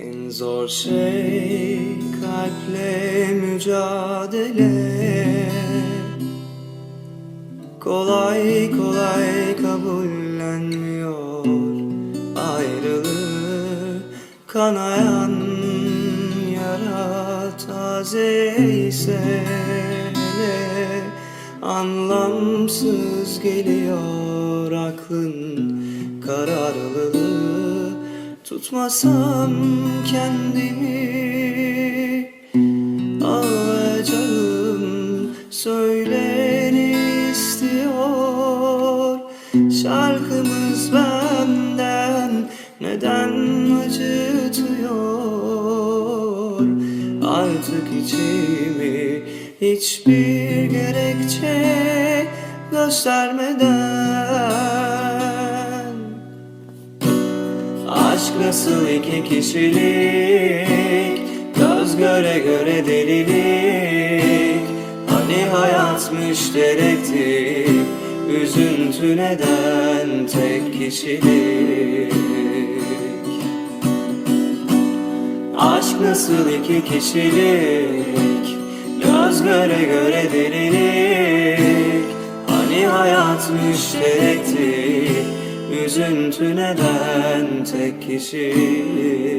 En zor şey kalple mücadele. Kolay kolay kabullenmiyor ayrılığı. Kanayan yara taze ise hele Anlamsız geliyor aklın kararlılığı Tutmasam kendimi Ağlayacağım söyleni istiyor. Şarkımız benden neden acıtıyor? Artık içimi hiçbir gerekçe göstermeden Aşk nasıl iki kişilik. Göz göre göre delilik. Hani hayatmış dedektif Üzüntü neden tek kişilik? Aşk nasıl iki kişilik? Göz göre göre delilik. Hani hayatmış dedektif Üzüntü neden tek kişilik